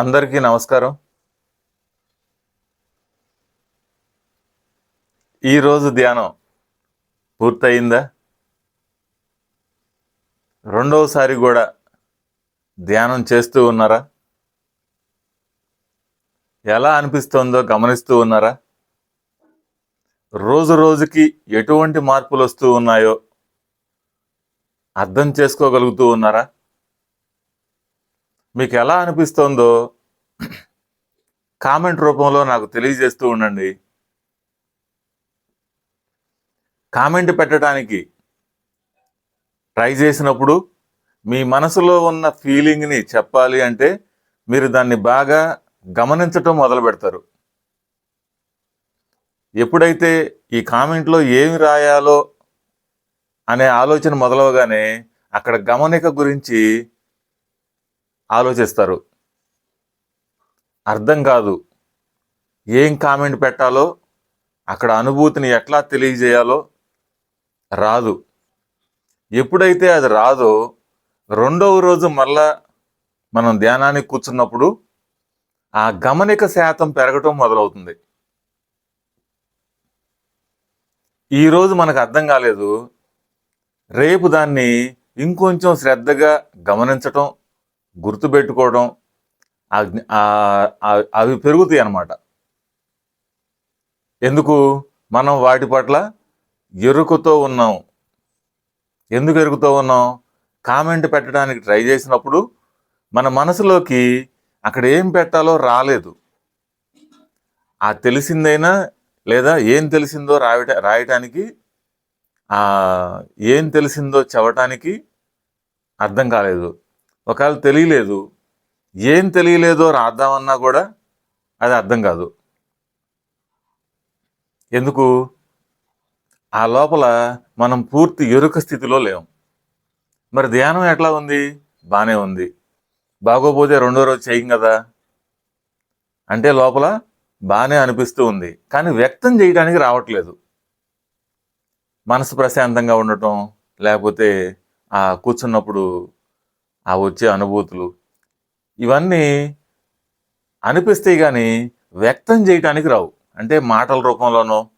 అందరికీ నమస్కారం. ఈరోజు ధ్యానం పూర్తయిందా? రెండవసారి కూడా ధ్యానం చేస్తూ ఉన్నారా? ఎలా అనిపిస్తుందో గమనిస్తూ ఉన్నారా? రోజు రోజుకి ఎటువంటి మార్పులు వస్తూ ఉన్నాయో అర్థం చేసుకోగలుగుతూ ఉన్నారా? మీకు ఎలా అనిపిస్తోందో కామెంట్ రూపంలో నాకు తెలియజేస్తూ ఉండండి. కామెంట్ పెట్టడానికి ట్రై చేసినప్పుడు మీ మనసులో ఉన్న ఫీలింగ్ని చెప్పాలి అంటే మీరు దాన్ని బాగా గమనించటం మొదలు పెడతారు. ఎప్పుడైతే ఈ కామెంట్లో ఏమి రాయాలో అనే ఆలోచన మొదలవగానే అక్కడ గమనిక గురించి ఆలోచిస్తారు. అర్థం కాదు. ఏం కామెంట్ పెట్టాలో అక్కడ అనుభూతిని ఎట్లా తెలియజేయాలో రాదు. ఎప్పుడైతే అది రాదో రెండవ రోజు మళ్ళా మనం ధ్యానానికి కూర్చున్నప్పుడు ఆ గమనిక శాతం పెరగటం మొదలవుతుంది. ఈరోజు మనకు అర్థం కాలేదు. రేపు దాన్ని ఇంకొంచెం శ్రద్ధగా గమనించటం గుర్తుపెట్టుకోవడం అవి పెరుగుతాయి అన్నమాట. ఎందుకు? మనం వాటి పట్ల ఎరుకుతో ఉన్నాం. ఎందుకు ఎరుకుతో ఉన్నాం? కామెంట్ పెట్టడానికి ట్రై చేసినప్పుడు మన మనసులోకి అక్కడ ఏం పెట్టాలో రాలేదు. ఆ తెలిసిందైనా లేదా ఏం తెలిసిందో రాయట రాయటానికి ఏం తెలిసిందో చెప్పటానికి అర్థం కాలేదు. ఒకవేళ తెలియలేదు ఏం తెలియలేదో రాద్దామన్నా కూడా అది అర్థం కాదు. ఎందుకు? ఆ లోపల మనం పూర్తి ఎరుక స్థితిలో లేం. మరి ధ్యానం ఎట్లా ఉంది? బాగానే ఉంది. బాగోపోతే రెండో రోజు చేయం కదా? అంటే లోపల బాగానే అనిపిస్తూ ఉంది. కానీ వ్యక్తం చేయడానికి రావట్లేదు. మనసు ప్రశాంతంగా ఉండటం లేకపోతే ఆ కూర్చున్నప్పుడు ఆ వచ్చే అనుభూతులు. ఇవన్నీ అనిపిస్తాయి కానీ వ్యక్తం చేయటానికి రావు. అంటే మాటల రూపంలోనో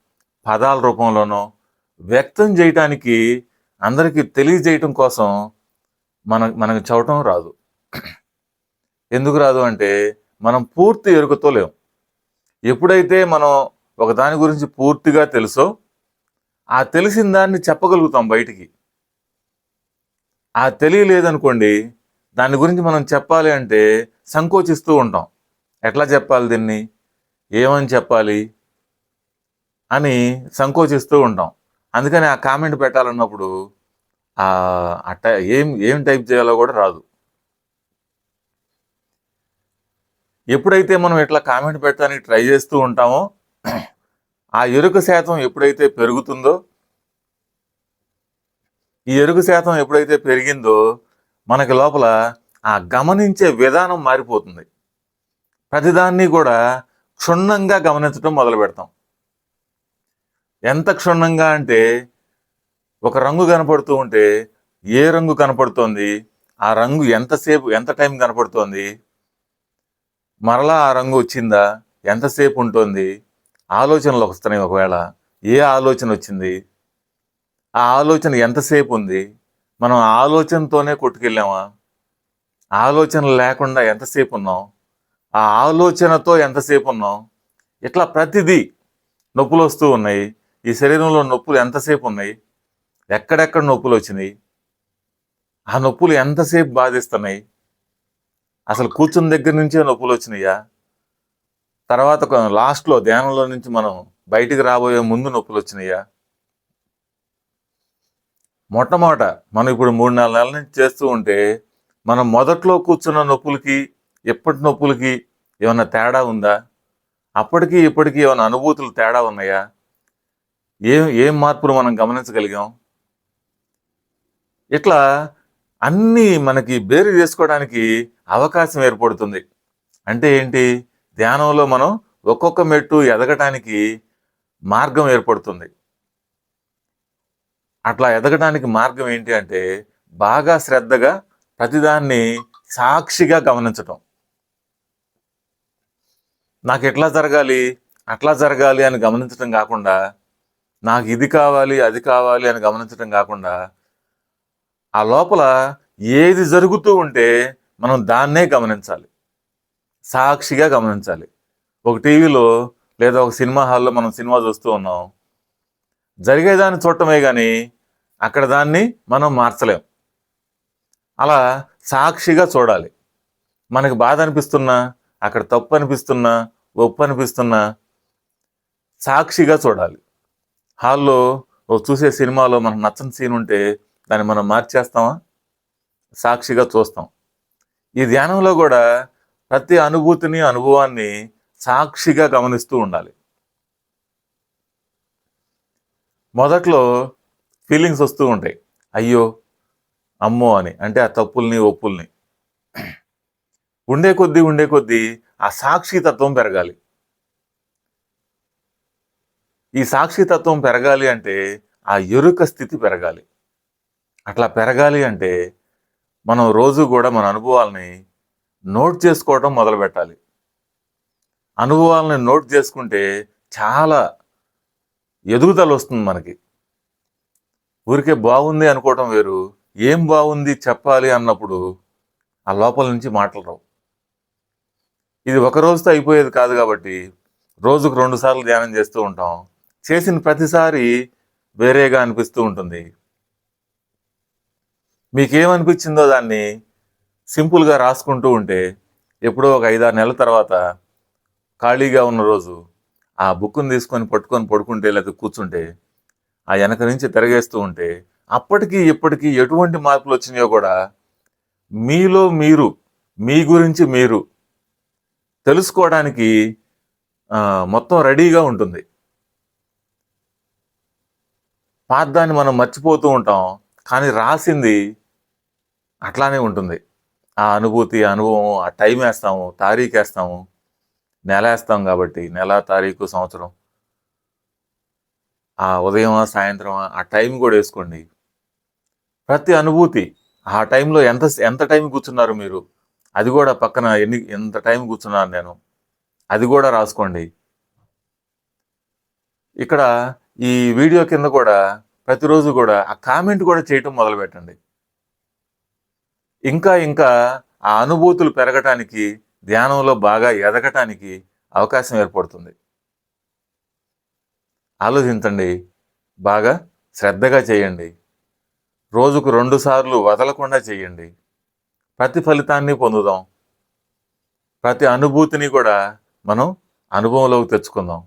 పదాల రూపంలోనో వ్యక్తం చేయటానికి అందరికీ తెలియజేయటం కోసం మన మనకు చవటం రాదు. ఎందుకు రాదు అంటే మనం పూర్తి ఎరుకతో లేం. ఎప్పుడైతే మనం ఒక దాని గురించి పూర్తిగా తెలుసో ఆ తెలిసిన దాన్ని చెప్పగలుగుతాం బయటికి. ఆ తెలియలేదనుకోండి దాని గురించి మనం చెప్పాలి అంటే సంకోచిస్తూ ఉంటాం. ఎట్లా చెప్పాలి దీన్ని? ఏమని చెప్పాలి? అని సంకోచిస్తూ ఉంటాం. అందుకని ఆ కామెంట్ పెట్టాలన్నప్పుడు ఆ టై- ఏం ఏం టైప్ చేయాలో కూడా రాదు. ఎప్పుడైతే మనం ఇట్లా కామెంట్ పెట్టడానికి ట్రై చేస్తూ ఉంటామో ఆ ఎరుక శాతం ఎప్పుడైతే పెరుగుతుందో ఈ ఎరుక శాతం ఎప్పుడైతే పెరిగిందో మనకి లోపల ఆ గమనించే విధానం మారిపోతుంది. ప్రతిదాన్ని కూడా క్షుణ్ణంగా గమనించడం మొదలు పెడతాం. ఎంత క్షుణ్ణంగా అంటే ఒక రంగు కనపడుతూ ఉంటే ఏ రంగు కనపడుతోంది? ఆ రంగు ఎంతసేపు ఎంత టైం కనపడుతోంది? మరలా ఆ రంగు వచ్చిందా? ఎంతసేపు ఉంటుంది? ఆలోచనలు వస్తున్నాయి ఒకవేళ. ఏ ఆలోచన వచ్చింది? ఆ ఆలోచన ఎంతసేపు ఉంది? మనం ఆలోచనతోనే కొట్టుకెళ్ళామా? ఆలోచన లేకుండా ఎంతసేపు ఉన్నాం ఆ ఆలోచనతో ఎంతసేపు ఉన్నాం ఇట్లా ప్రతిదీ నొప్పులు వస్తూ ఉన్నాయి. ఈ శరీరంలో నొప్పులు ఎంతసేపు ఉన్నాయి ఎక్కడెక్కడ నొప్పులు వచ్చినాయి? ఆ నొప్పులు ఎంతసేపు బాధిస్తున్నాయి? అసలు కూర్చున్న దగ్గర నుంచే నొప్పులు వచ్చినాయా? తర్వాత లాస్ట్లో ధ్యానంలో నుంచి మనం బయటికి రాబోయే ముందు నొప్పులు వచ్చినాయా? మొట్టమొదట మనం ఇప్పుడు మూడు నాలుగు నెలల నుంచి చేస్తూ ఉంటే మనం మొదట్లో కూర్చున్న నొప్పులకి ఎప్పటి నొప్పులకి ఏమైనా తేడా ఉందా? అప్పటికి ఇప్పటికీ ఏమైనా అనుభూతులు తేడా ఉన్నాయా? ఏం ఏం మార్పులు మనం గమనించగలిగాం? ఇట్లా అన్నీ మనకి బేరు చేసుకోవడానికి అవకాశం ఏర్పడుతుంది. అంటే ఏంటి? ధ్యానంలో మనం ఒక్కొక్క మెట్టు ఎదగటానికి మార్గం ఏర్పడుతుంది. అట్లా ఎదగడానికి మార్గం ఏంటి అంటే బాగా శ్రద్ధగా ప్రతిదాన్ని సాక్షిగా గమనించటం. నాకు ఎట్లా జరగాలి అట్లా జరగాలి అని గమనించడం కాకుండా నాకు ఇది కావాలి అది కావాలి అని గమనించడం కాకుండా ఆ లోపల ఏది జరుగుతూ ఉంటే మనం దాన్నే గమనించాలి. సాక్షిగా గమనించాలి. ఒక టీవీలో లేదా ఒక సినిమా హాల్లో మనం సినిమా చూస్తూ ఉన్నాం. జరిగేదాన్ని చూడటమే కానీ అక్కడ దాన్ని మనం మార్చలేం. అలా సాక్షిగా చూడాలి. మనకి బాధ అనిపిస్తున్నా అక్కడ తప్పు అనిపిస్తున్నా ఒప్పు అనిపిస్తున్నా సాక్షిగా చూడాలి. హాల్లో ఓ చూసే సినిమాలో మనకు నచ్చని సీన్ ఉంటే దాన్ని మనం మార్చేస్తామా? సాక్షిగా చూస్తాం. ఈ ధ్యానంలో కూడా ప్రతి అనుభూతిని అనుభవాన్ని సాక్షిగా గమనిస్తూ ఉండాలి. మొదట్లో ఫీలింగ్స్ వస్తూ ఉంటాయి. అయ్యో అమ్మో అని. అంటే ఆ తప్పుల్ని ఒప్పుల్ని. ఉండే కొద్దీ ఉండే కొద్దీ ఆ సాక్షితత్వం పెరగాలి. ఈ సాక్షితత్వం పెరగాలి అంటే ఆ ఎరుక స్థితి పెరగాలి. అట్లా పెరగాలి అంటే మనం రోజు కూడా మన అనుభవాల్ని నోట్ చేసుకోవడం మొదలు పెట్టాలి అనుభవాలని నోట్ చేసుకుంటే చాలా ఎదుగుదల వస్తుంది మనకి. ఊరికే బాగుంది అనుకోవటం వేరు. ఏం బాగుంది చెప్పాలి అన్నప్పుడు ఆ లోపల నుంచి మాటలు రావు. ఇది ఒక రోజుతో అయిపోయేది కాదు కాబట్టి రోజుకు రెండు సార్లు ధ్యానం చేస్తూ ఉంటాం. చేసిన ప్రతిసారి వేరేగా అనిపిస్తూ ఉంటుంది. మీకేమనిపించిందో దాన్ని సింపుల్గా రాసుకుంటూ ఉంటే ఎప్పుడో ఒక ఐదారు నెలల తర్వాత ఖాళీగా ఉన్న రోజు ఆ బుక్ను తీసుకొని పట్టుకొని పడుకుంటే లేకపోతే కూర్చుంటే ఆ వెనక నుంచి తిరగేస్తూ ఉంటే అప్పటికి ఇప్పటికీ ఎటువంటి మార్పులు వచ్చినాయో కూడా మీలో మీరు మీ గురించి మీరు తెలుసుకోవడానికి మొత్తం రెడీగా ఉంటుంది. పాదాన్ని మనం మర్చిపోతూ ఉంటాం కానీ రాసింది అట్లానే ఉంటుంది. ఆ అనుభూతి ఆ అనుభవం ఆ టైం వేస్తాము తారీఖు వేస్తాము నెల వేస్తాం కాబట్టి నెల తారీఖు సంవత్సరం. ఆ ఉదయమా సాయంత్రమా ఆ టైం కూడా వేసుకోండి. ప్రతి అనుభూతి ఆ టైంలో ఎంత ఎంత టైం కూర్చున్నారు మీరు? అది కూడా పక్కన ఎన్ని ఎంత టైం కూర్చున్నాను నేను? అది కూడా రాసుకోండి. ఇక్కడ ఈ వీడియో కింద కూడా ప్రతిరోజు కూడా ఆ కామెంట్ కూడా చేయటం మొదలుపెట్టండి. ఇంకా ఇంకా ఆ అనుభూతులు పెరగటానికి ధ్యానంలో బాగా ఎదగటానికి అవకాశం ఏర్పడుతుంది. ఆలోచించండి బాగా శ్రద్ధగా చేయండి. రోజుకు రెండుసార్లు వదలకుండా చేయండి. ప్రతి ఫలితాన్ని పొందుదాం. ప్రతి అనుభూతిని కూడా మనం అనుభవంలోకి తెచ్చుకుందాం.